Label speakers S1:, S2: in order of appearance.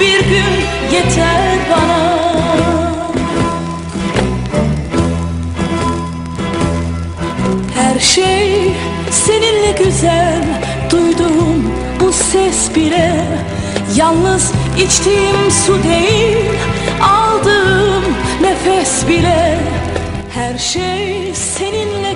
S1: Bir gün yeter bana. Her şey seninle güzel Duyduğum bu ses bile Yalnız içtiğim su değil Aldığım nefes bile. Her şey seninle